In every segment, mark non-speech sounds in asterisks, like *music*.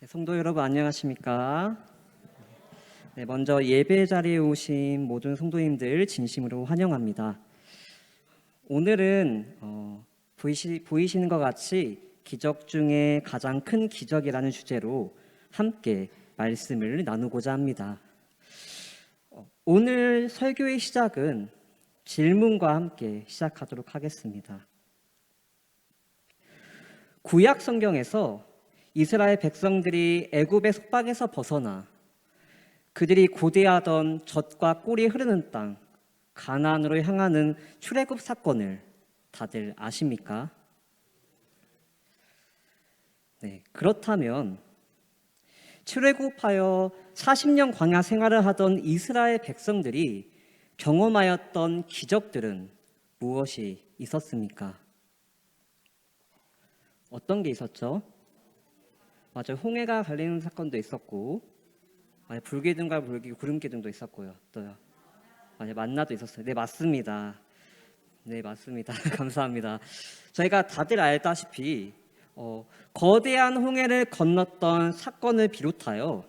네, 성도 여러분 안녕하십니까? 네, 먼저 예배 자리에 오신 모든 성도님들 진심으로 환영합니다. 오늘은 어, 보이시, 보이시는 것 같이 기적 중에 가장 큰 기적이라는 주제로 함께 말씀을 나누고자 합니다. 어, 오늘 설교의 시작은 질문과 함께 시작하도록 하겠습니다. 구약 성경에서 이스라엘 백성들이 애굽의 속박에서 벗어나 그들이 고대하던 젖과 꿀이 흐르는 땅 가나안으로 향하는 출애굽 사건을 다들 아십니까? 네, 그렇다면 출애굽하여 40년 광야 생활을 하던 이스라엘 백성들이 경험하였던 기적들은 무엇이 있었습니까? 어떤 게 있었죠? 맞아요. 홍해가 갈리는 사건도 있었고, 맞아요. 불기둥과 불기 구름기둥도 있었고요. 또요. 맞아요. 만나도 있었어요. 네, 맞습니다. 네, 맞습니다. *laughs* 감사합니다. 저희가 다들 알다시피 어, 거대한 홍해를 건넜던 사건을 비롯하여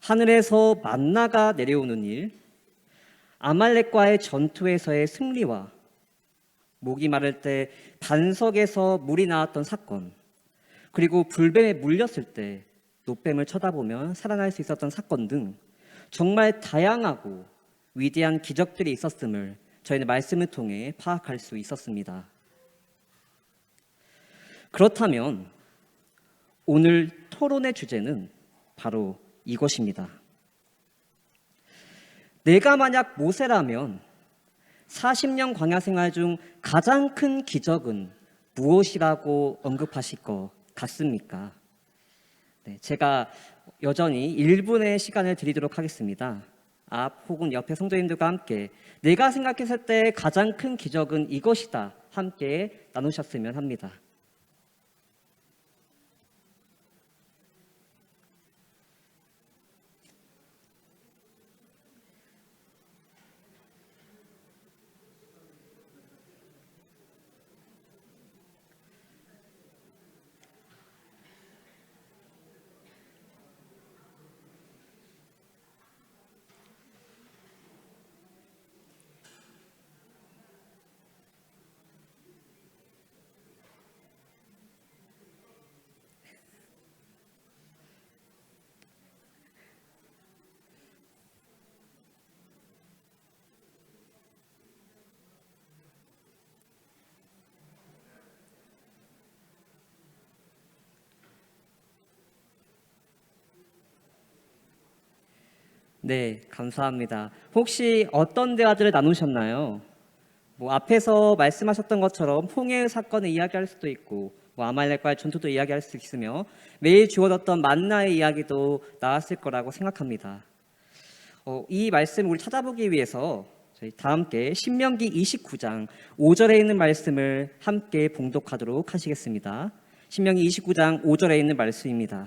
하늘에서 만나가 내려오는 일, 아말렉과의 전투에서의 승리와 목이 마를 때 반석에서 물이 나왔던 사건, 그리고 불뱀에 물렸을 때 노뱀을 쳐다보면 살아날 수 있었던 사건 등 정말 다양하고 위대한 기적들이 있었음을 저희는 말씀을 통해 파악할 수 있었습니다. 그렇다면 오늘 토론의 주제는 바로 이것입니다. 내가 만약 모세라면 40년 광야 생활 중 가장 큰 기적은 무엇이라고 언급하실 것 같습니까? 네, 제가 여전히 1분의 시간을 드리도록 하겠습니다. 앞 혹은 옆에 성도님들과 함께 내가 생각했을 때 가장 큰 기적은 이것이다. 함께 나누셨으면 합니다. 네, 감사합니다. 혹시 어떤 대화들을 나누셨나요? 뭐 앞에서 말씀하셨던 것처럼 홍해 사건을 이야기할 수도 있고 뭐 아말렉과의 전투도 이야기할 수 있으며 매일 주어졌던 만나의 이야기도 나왔을 거라고 생각합니다. 어, 이 말씀을 우리 찾아보기 위해서 저희 다 함께 신명기 29장 5절에 있는 말씀을 함께 봉독하도록 하시겠습니다. 신명기 29장 5절에 있는 말씀입니다.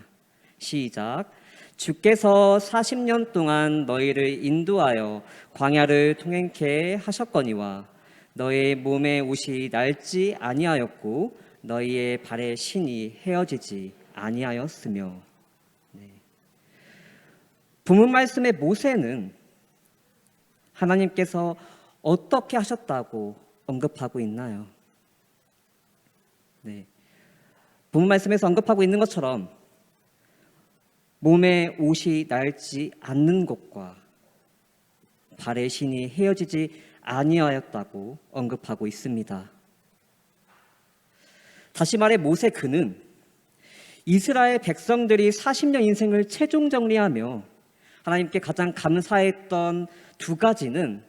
시작. 주께서 40년 동안 너희를 인도하여 광야를 통행케 하셨거니와 너의 몸의 옷이 낡지 아니하였고 너희의 발의 신이 헤어지지 아니하였으며 네. 부문 말씀의 모세는 하나님께서 어떻게 하셨다고 언급하고 있나요? 네. 부문 말씀에서 언급하고 있는 것처럼 몸에 옷이 낡지 않는 것과 발의 신이 헤어지지 아니하였다고 언급하고 있습니다. 다시 말해 모세 그는 이스라엘 백성들이 40년 인생을 최종 정리하며 하나님께 가장 감사했던 두 가지는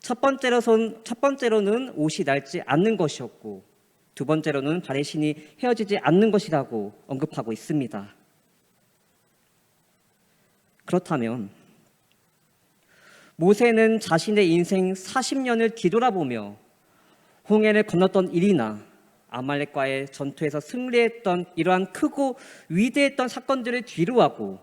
첫 번째로선 첫 번째로는 옷이 낡지 않는 것이었고 두 번째로는 발의 신이 헤어지지 않는 것이라고 언급하고 있습니다. 그렇다면 모세는 자신의 인생 40년을 뒤돌아보며 홍해를 건넜던 일이나 아말렉과의 전투에서 승리했던 이러한 크고 위대했던 사건들을 뒤로하고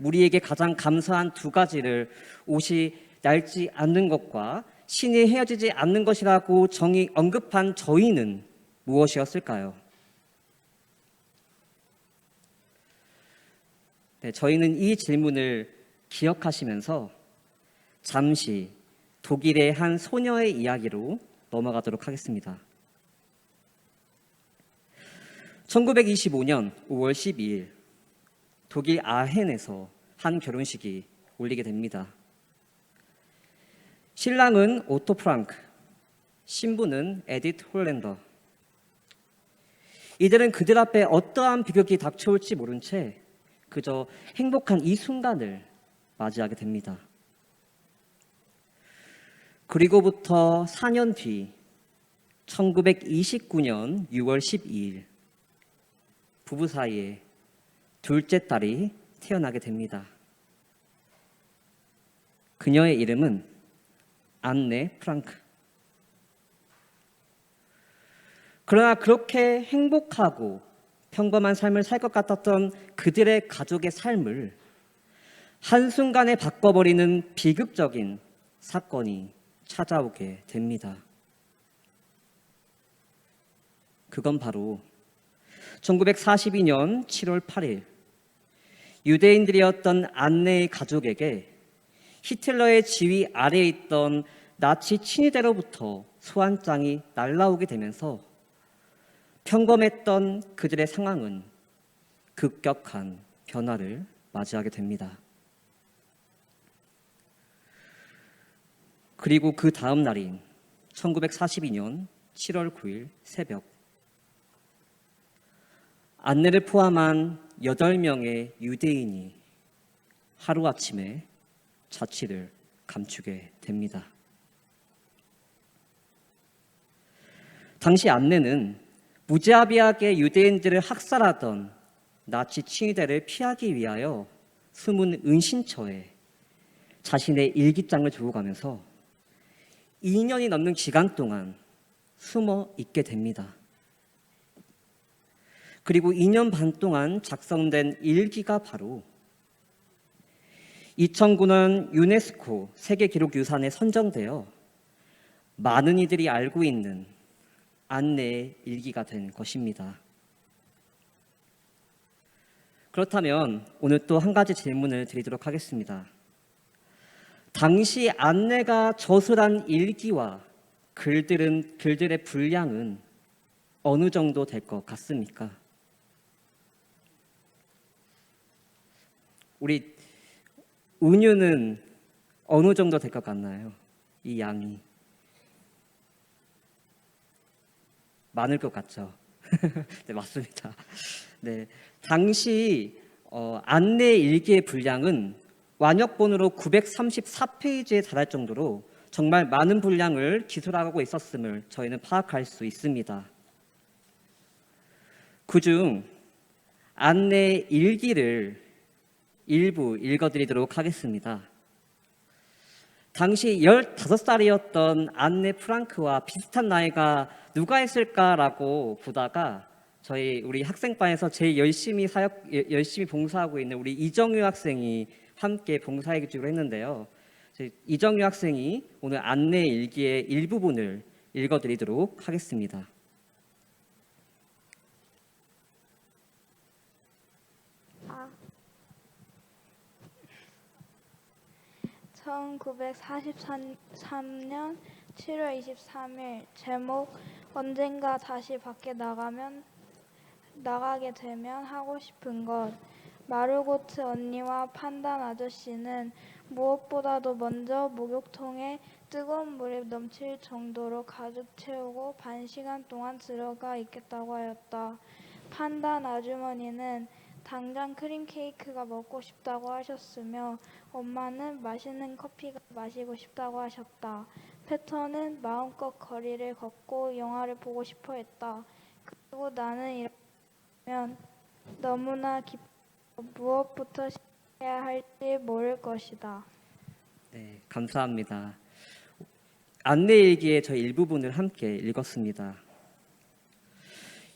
우리에게 가장 감사한 두 가지를 옷이 낡지 않는 것과 신이 헤어지지 않는 것이라고 정의 언급한 저희는 무엇이었을까요? 네, 저희는 이 질문을 기억하시면서 잠시 독일의 한 소녀의 이야기로 넘어가도록 하겠습니다. 1925년 5월 12일 독일 아헨에서 한 결혼식이 올리게 됩니다. 신랑은 오토 프랑크, 신부는 에디트 홀랜더. 이들은 그들 앞에 어떠한 비극이 닥쳐올지 모른 채 그저 행복한 이 순간을 맞이하게 됩니다. 그리고부터 4년 뒤 1929년 6월 12일 부부 사이에 둘째 딸이 태어나게 됩니다. 그녀의 이름은 안네 프랑크. 그러나 그렇게 행복하고 평범한 삶을 살 것 같았던 그들의 가족의 삶을 한순간에 바꿔버리는 비극적인 사건이 찾아오게 됩니다. 그건 바로 1942년 7월 8일 유대인들이었던 안네의 가족에게 히틀러의 지휘 아래에 있던 나치 친위대로부터 소환장이 날라오게 되면서 평범했던 그들의 상황은 급격한 변화를 맞이하게 됩니다. 그리고 그 다음 날인 1942년 7월 9일 새벽 안내를 포함한 8명의 유대인이 하루아침에 자취를 감추게 됩니다. 당시 안내는 무자비하게 유대인들을 학살하던 나치 친위대를 피하기 위하여 숨은 은신처에 자신의 일기장을 두고 가면서 2년이 넘는 기간 동안 숨어 있게 됩니다. 그리고 2년 반 동안 작성된 일기가 바로 2009년 유네스코 세계기록유산에 선정되어 많은 이들이 알고 있는 안내의 일기가 된 것입니다. 그렇다면 오늘 또 한 가지 질문을 드리도록 하겠습니다. 당시 안내가 저술한 일기와 글들은 글들의 분량은 어느 정도 될 것 같습니까? 우리 은유는 어느 정도 될 것 같나요? 이 양이 많을 것 같죠. *laughs* 네 맞습니다. 네 당시 어, 안내 일기의 분량은 완역본으로 934페이지에 달할 정도로 정말 많은 분량을 기술하고 있었음을 저희는 파악할 수 있습니다. 그중 안내 일기를 일부 읽어드리도록 하겠습니다. 당시 15살이었던 안네 프랑크와 비슷한 나이가 누가 있을까라고 보다가 저희 우리 학생반에서 제일 열심히 사역 열심히 봉사하고 있는 우리 이정유 학생이 함께 봉사해 주기로 했는데요. 이정유 학생이 오늘 안내 일기의 일부분을 읽어드리도록 하겠습니다. 1943년 7월 23일 제목 언젠가 다시 밖에 나가면 나가게 되면 하고 싶은 것 마르고트 언니와 판단 아저씨는 무엇보다도 먼저 목욕통에 뜨거운 물이 넘칠 정도로 가득 채우고 반 시간 동안 들어가 있겠다고 하였다. 판단 아주머니는 당장 크림 케이크가 먹고 싶다고 하셨으며 엄마는 맛있는 커피가 마시고 싶다고 하셨다. 페터는 마음껏 거리를 걷고 영화를 보고 싶어 했다. 그리고 나는 이러면 너무나 기뻐 무엇부터 시작해야 할지 모를 것이다. 네, 감사합니다. 안내 일기의 저 일부분을 함께 읽었습니다.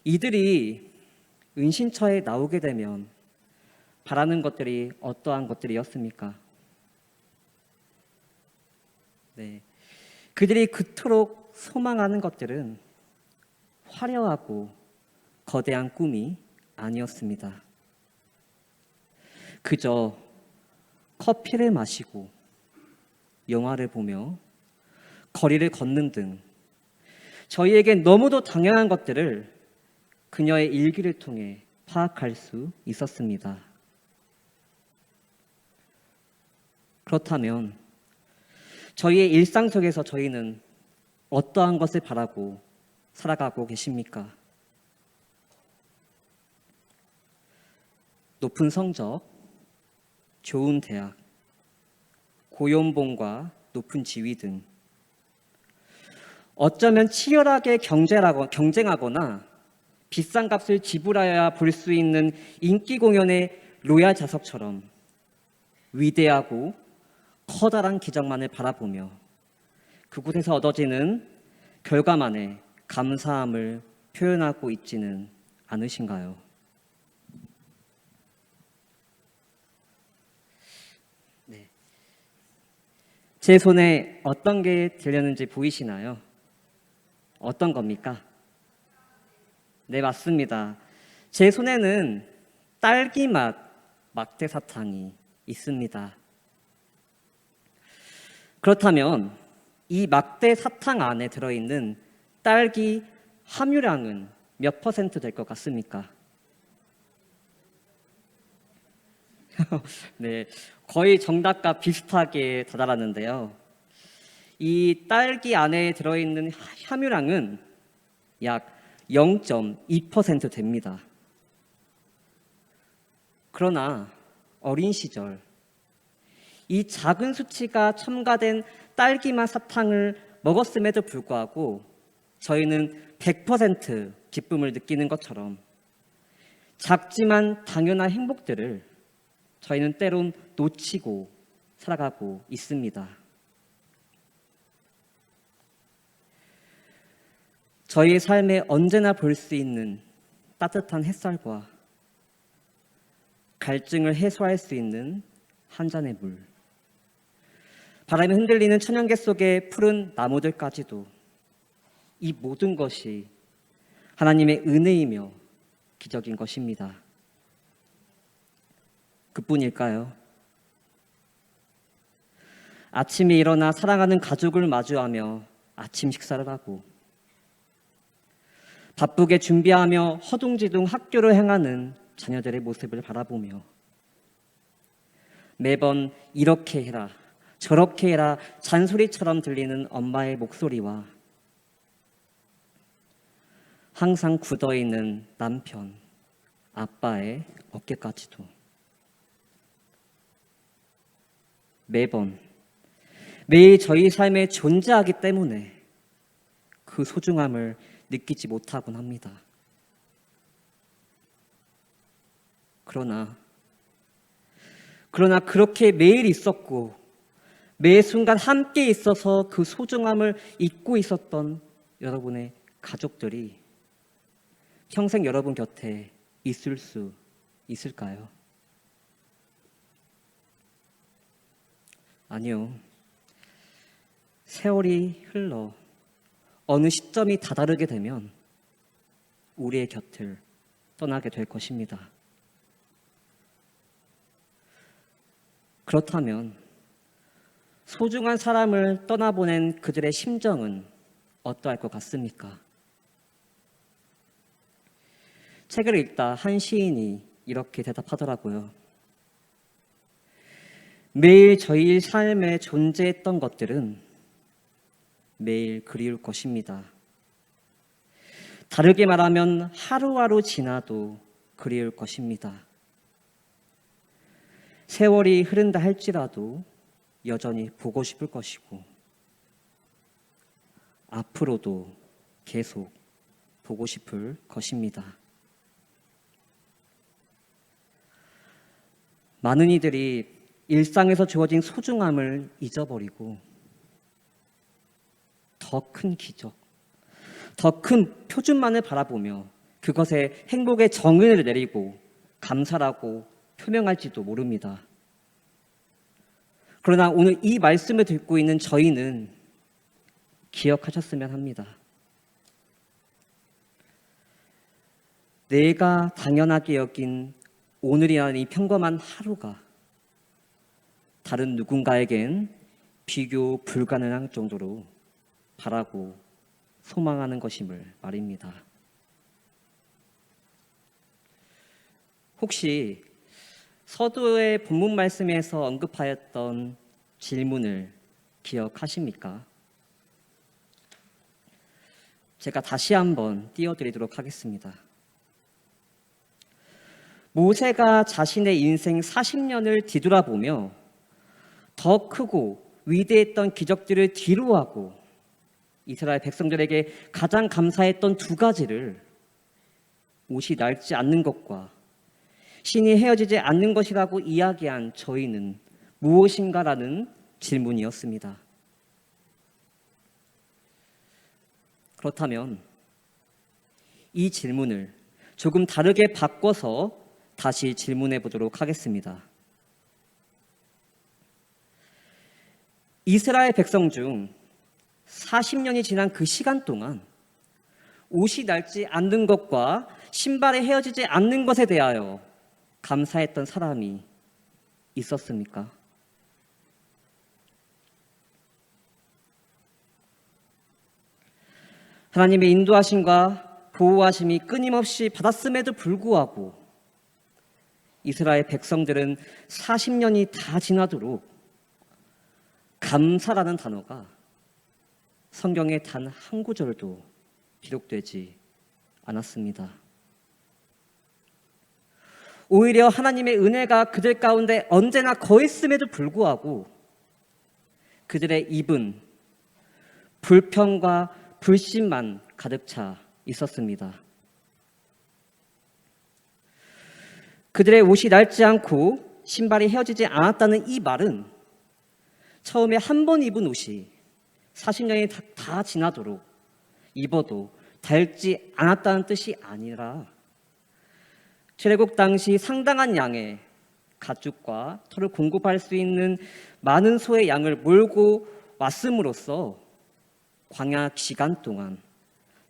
이들이 은신처에 나오게 되면 바라는 것들이 어떠한 것들이었습니까? 네. 그들이 그토록 소망하는 것들은 화려하고 거대한 꿈이 아니었습니다. 그저 커피를 마시고 영화를 보며 거리를 걷는 등 저희에겐 너무도 당연한 것들을 그녀의 일기를 통해 파악할 수 있었습니다. 그렇다면 저희의 일상 속에서 저희는 어떠한 것을 바라고 살아가고 계십니까? 높은 성적, 좋은 대학, 고연봉과 높은 지위 등 어쩌면 치열하게 경쟁하거- 경쟁하거나 비싼 값을 지불하여야 볼 수 있는 인기 공연의 로얄 좌석처럼 위대하고 커다란 기적만을 바라보며 그곳에서 얻어지는 결과만에 감사함을 표현하고 있지는 않으신가요? 네. 제 손에 어떤 게 들렸는지 보이시나요? 어떤 겁니까? 네, 맞습니다. 제 손에는 딸기 맛 막대 사탕이 있습니다. 그렇다면 이 막대 사탕 안에 들어있는 딸기 함유량은 몇 퍼센트 될 것 같습니까? *laughs* 네, 거의 정답과 비슷하게 다다랐는데요. 이 딸기 안에 들어있는 함유량은 약 0.2% 됩니다. 그러나 어린 시절 이 작은 수치가 첨가된 딸기맛 사탕을 먹었음에도 불구하고 저희는 100% 기쁨을 느끼는 것처럼 작지만 당연한 행복들을 저희는 때론 놓치고 살아가고 있습니다. 저희의 삶에 언제나 볼 수 있는 따뜻한 햇살과 갈증을 해소할 수 있는 한 잔의 물. 바람에 흔들리는 천연계 속의 푸른 나무들까지도 이 모든 것이 하나님의 은혜이며 기적인 것입니다. 그뿐일까요? 아침에 일어나 사랑하는 가족을 마주하며 아침 식사를 하고 바쁘게 준비하며 허둥지둥 학교를 행하는 자녀들의 모습을 바라보며 매번 이렇게 해라, 저렇게 해라 잔소리처럼 들리는 엄마의 목소리와 항상 굳어 있는 남편, 아빠의 어깨까지도 매번 매일 저희 삶에 존재하기 때문에 그 소중함을 느끼지 못하곤 합니다. 그러나 그러나 그렇게 매일 있었고 매 순간 함께 있어서 그 소중함을 잊고 있었던 여러분의 가족들이 평생 여러분 곁에 있을 수 있을까요? 아니요. 세월이 흘러 어느 시점이 다다르게 되면 우리의 곁을 떠나게 될 것입니다. 그렇다면 소중한 사람을 떠나보낸 그들의 심정은 어떠할 것 같습니까? 책을 읽다 한 시인이 이렇게 대답하더라고요. 매일 저희 삶에 존재했던 것들은 매일 그리울 것입니다. 다르게 말하면 하루하루 지나도 그리울 것입니다. 세월이 흐른다 할지라도 여전히 보고 싶을 것이고 앞으로도 계속 보고 싶을 것입니다. 많은 이들이 일상에서 주어진 소중함을 잊어버리고 더 큰 기적, 더 큰 표준만을 바라보며 그것에 행복의 정의를 내리고 감사라고 표명할지도 모릅니다. 그러나 오늘 이 말씀을 듣고 있는 저희는 기억하셨으면 합니다. 내가 당연하게 여긴 오늘이라는 이 평범한 하루가 다른 누군가에겐 비교 불가능한 정도로 바라고 소망하는 것임을 말입니다. 혹시 서두의 본문 말씀에서 언급하였던 질문을 기억하십니까? 제가 다시 한번 띄워드리도록 하겠습니다. 모세가 자신의 인생 40년을 뒤돌아보며 더 크고 위대했던 기적들을 뒤로하고 이스라엘 백성들에게 가장 감사했던 두 가지를 옷이 낡지 않는 것과 신이 헤어지지 않는 것이라고 이야기한 저희는 무엇인가라는 질문이었습니다. 그렇다면 이 질문을 조금 다르게 바꿔서 다시 질문해 보도록 하겠습니다. 이스라엘 백성 중 40년이 지난 그 시간 동안 옷이 낡지 않는 것과 신발이 헤어지지 않는 것에 대하여 감사했던 사람이 있었습니까? 하나님의 인도하심과 보호하심이 끊임없이 받았음에도 불구하고 이스라엘 백성들은 40년이 다 지나도록 감사라는 단어가 성경에 단 한 구절도 기록되지 않았습니다. 오히려 하나님의 은혜가 그들 가운데 언제나 거했음에도 불구하고 그들의 입은 불평과 불신만 가득 차 있었습니다. 그들의 옷이 낡지 않고 신발이 헤어지지 않았다는 이 말은 처음에 한 번 입은 옷이 40년이 다, 다 지나도록 입어도 닳지 않았다는 뜻이 아니라 출애굽 당시 상당한 양의 가축과 털을 공급할 수 있는 많은 소의 양을 몰고 왔음으로써 광야 기간 동안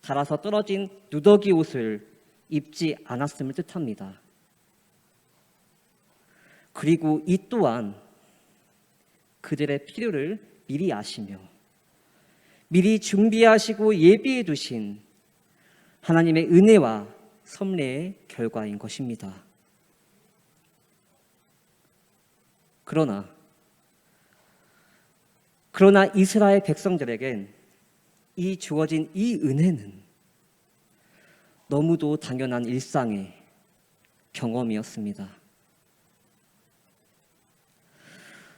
달아서 떨어진 누더기 옷을 입지 않았음을 뜻합니다. 그리고 이 또한 그들의 필요를 미리 아시며 미리 준비하시고 예비해 두신 하나님의 은혜와 섭례의 결과인 것입니다. 그러나 그러나 이스라엘 백성들에겐 이 주어진 이 은혜는 너무도 당연한 일상의 경험이었습니다.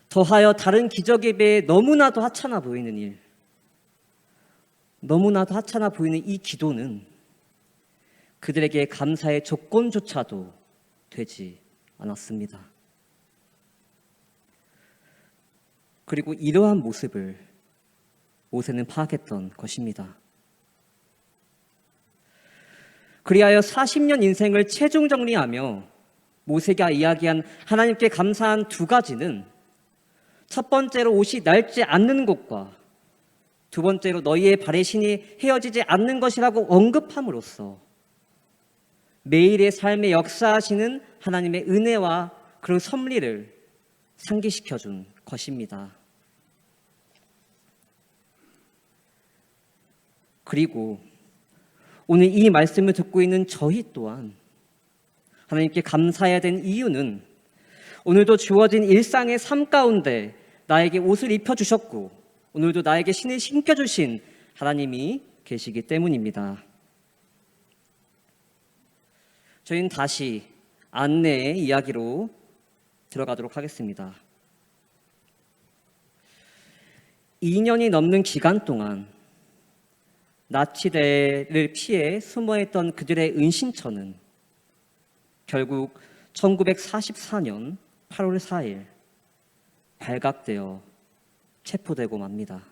더하여 다른 기적에 비해 너무나도 하찮아 보이는 일, 너무나도 하찮아 보이는 이 기도는 그들에게 감사의 조건조차도 되지 않았습니다. 그리고 이러한 모습을 모세는 파악했던 것입니다. 그리하여 40년 인생을 최종 정리하며 모세가 이야기한 하나님께 감사한 두 가지는 첫 번째로 옷이 낡지 않는 것과 두 번째로 너희의 발의 신이 헤어지지 않는 것이라고 언급함으로써 매일의 삶에 역사하시는 하나님의 은혜와 그 섭리를 상기시켜 준 것입니다. 그리고 오늘 이 말씀을 듣고 있는 저희 또한 하나님께 감사해야 된 이유는 오늘도 주어진 일상의 삶 가운데 나에게 옷을 입혀 주셨고 오늘도 나에게 신을 신겨 주신 하나님이 계시기 때문입니다. 저희는 다시 안내의 이야기로 들어가도록 하겠습니다. 2년이 넘는 기간 동안 나치대를 피해 숨어있던 그들의 은신처는 결국 1944년 8월 4일 발각되어 체포되고 맙니다.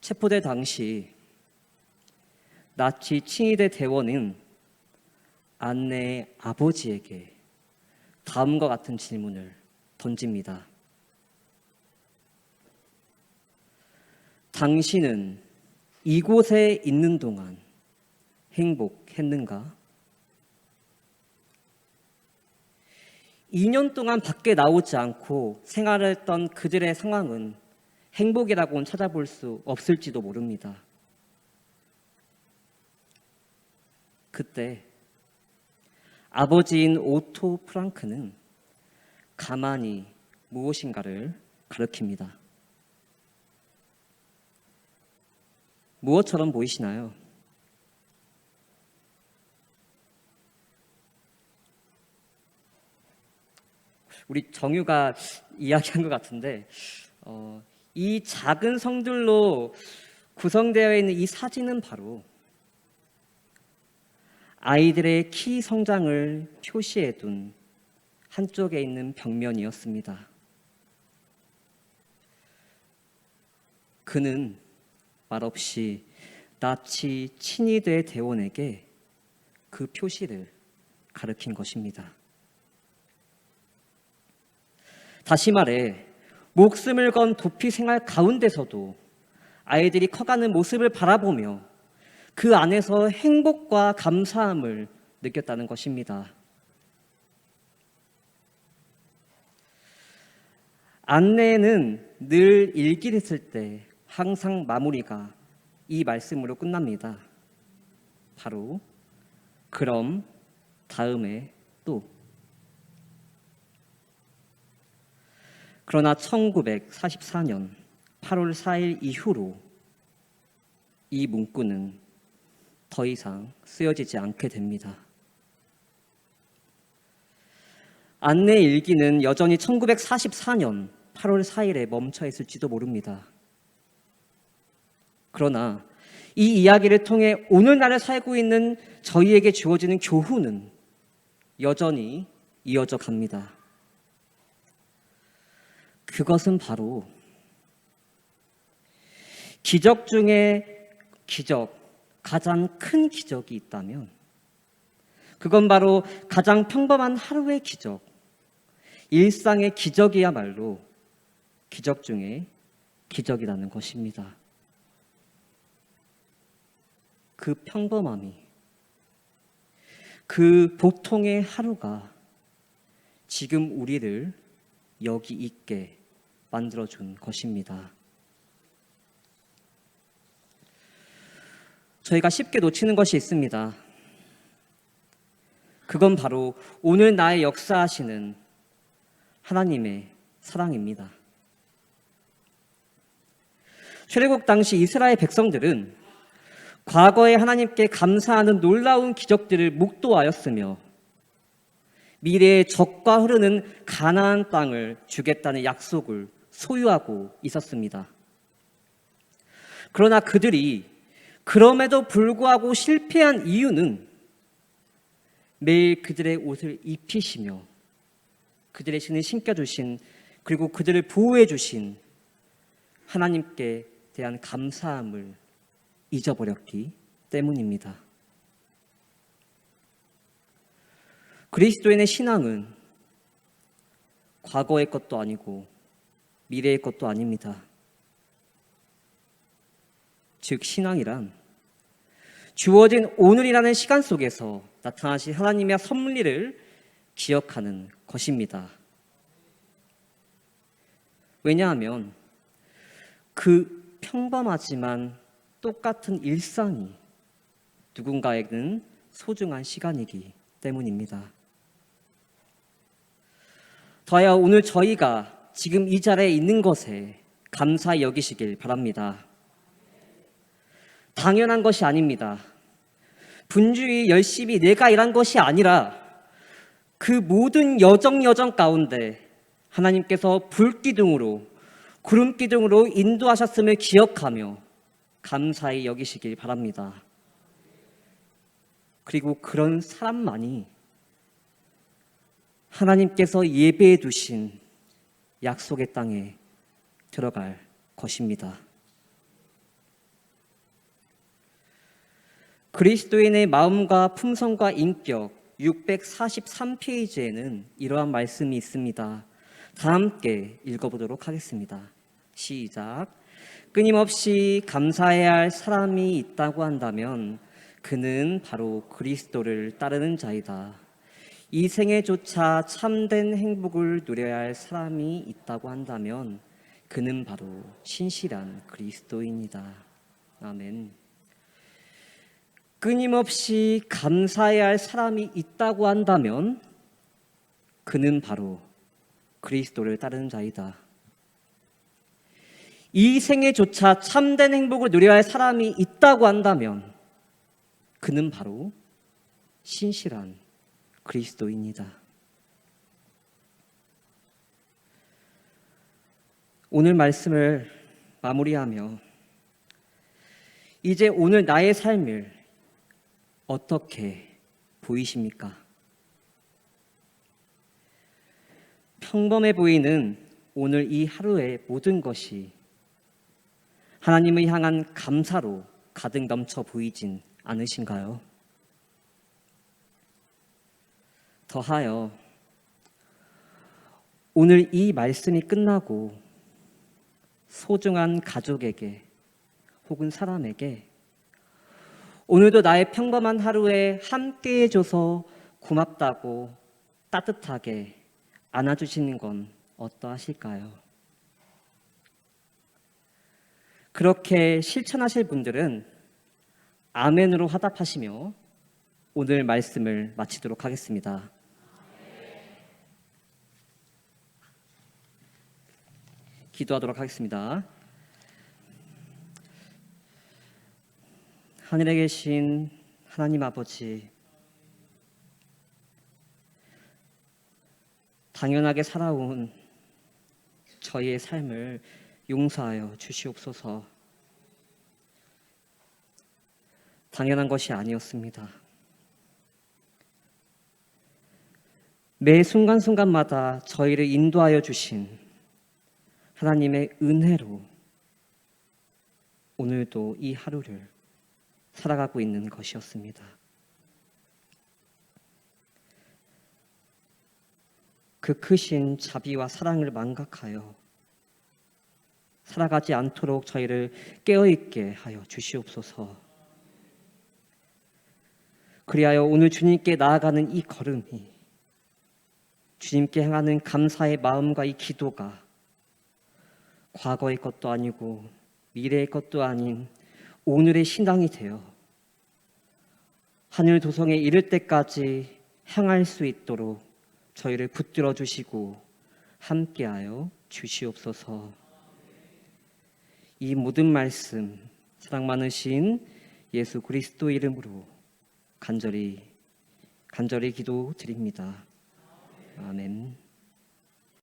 체포될 당시 나치 친위대 대원은 안내의 아버지에게 다음과 같은 질문을 던집니다. 당신은 이곳에 있는 동안 행복했는가? 2년 동안 밖에 나오지 않고 생활했던 그들의 상황은 행복이라고는 찾아볼 수 없을지도 모릅니다. 그때 아버지인 오토 프랑크는 가만히 무엇인가를 가르칩니다. 무엇처럼 보이시나요? 우리 정유가 이야기한 것 같은데 어, 이 작은 성들로 구성되어 있는 이 사진은 바로 아이들의 키 성장을 표시해 둔 한쪽에 있는 벽면이었습니다. 그는 말없이 나치 친위대 대원에게 그 표시를 가르친 것입니다. 다시 말해 목숨을 건 도피 생활 가운데서도 아이들이 커가는 모습을 바라보며 그 안에서 행복과 감사함을 느꼈다는 것입니다. 안내는 늘 일기를 쓸 때 항상 마무리가 이 말씀으로 끝납니다. 바로 그럼 다음에 또 그러나 1944년 8월 4일 이후로 이 문구는 더 이상 쓰여지지 않게 됩니다. 안내 일기는 여전히 1944년 8월 4일에 멈춰 있을지도 모릅니다. 그러나 이 이야기를 통해 오늘날을 살고 있는 저희에게 주어지는 교훈은 여전히 이어져 갑니다. 그것은 바로 기적 중에 기적, 가장 큰 기적이 있다면 그건 바로 가장 평범한 하루의 기적, 일상의 기적이야말로 기적 중에 기적이라는 것입니다. 그 평범함이 그 보통의 하루가 지금 우리를 여기 있게 만들어준 것입니다. 저희가 쉽게 놓치는 것이 있습니다. 그건 바로 오늘 나의 역사하시는 하나님의 사랑입니다. 출애굽 당시 이스라엘 백성들은 과거에 하나님께 감사하는 놀라운 기적들을 묵도하였으며 미래의 적과 흐르는 가나안 땅을 주겠다는 약속을 소유하고 있었습니다. 그러나 그들이 그럼에도 불구하고 실패한 이유는 매일 그들의 옷을 입히시며 그들의 신을 신겨주신 그리고 그들을 보호해주신 하나님께 대한 감사함을 잊어버렸기 때문입니다. 그리스도인의 신앙은 과거의 것도 아니고 미래의 것도 아닙니다. 즉, 신앙이란 주어진 오늘이라는 시간 속에서 나타나신 하나님의 섭리를 기억하는 것입니다. 왜냐하면 그 평범하지만 똑같은 일상이 누군가에게는 소중한 시간이기 때문입니다. 더하여 오늘 저희가 지금 이 자리에 있는 것에 감사히 여기시길 바랍니다. 당연한 것이 아닙니다. 분주히 열심히 내가 일한 것이 아니라 그 모든 여정 여정 가운데 하나님께서 불기둥으로 구름 기둥으로 인도하셨음을 기억하며 감사히 여기시길 바랍니다. 그리고 그런 사람만이 하나님께서 예배해 두신 약속의 땅에 들어갈 것입니다. 그리스도인의 마음과 품성과 인격 643페이지에는 이러한 말씀이 있습니다. 다 함께 읽어보도록 하겠습니다. 시작. 끊임없이 감사해야 할 사람이 있다고 한다면 그는 바로 그리스도를 따르는 자이다. 이 생에조차 참된 행복을 누려야 할 사람이 있다고 한다면 그는 바로 신실한 그리스도인이다. 아멘. 끊임없이 감사해야 할 사람이 있다고 한다면 그는 바로 그리스도를 따르는 자이다. 이 생에조차 참된 행복을 누려야 할 사람이 있다고 한다면 그는 바로 신실한 그리스도입니다. 오늘 말씀을 마무리하며 이제 오늘 나의 삶을 어떻게 보이십니까? 평범해 보이는 오늘 이 하루의 모든 것이 하나님을 향한 감사로 가득 넘쳐 보이진 않으신가요? 더하여 오늘 이 말씀이 끝나고 소중한 가족에게 혹은 사람에게 오늘도 나의 평범한 하루에 함께 해줘서 고맙다고 따뜻하게 안아주시는 건 어떠하실까요? 그렇게 실천하실 분들은 아멘으로 화답하시며 오늘 말씀을 마치도록 하겠습니다. 기도하도록 하겠습니다. 하늘에 계신 하나님 아버지, 당연하게 살아온 저희의 삶을 용서하여 주시옵소서. 당연한 것이 아니었습니다. 매 순간순간마다 저희를 인도하여 주신 하나님의 은혜로 오늘도 이 하루를 살아가고 있는 것이었습니다. 그 크신 자비와 사랑을 망각하여 살아가지 않도록 저희를 깨어있게 하여 주시옵소서. 그리하여 오늘 주님께 나아가는 이 걸음이 주님께 향하는 감사의 마음과 이 기도가 과거의 것도 아니고 미래의 것도 아닌 오늘의 신앙이 되어 하늘 도성에 이를 때까지 향할 수 있도록 저희를 붙들어 주시고 함께하여 주시옵소서. 이 모든 말씀 사랑 많으신 예수 그리스도 이름으로 간절히 간절히 기도드립니다.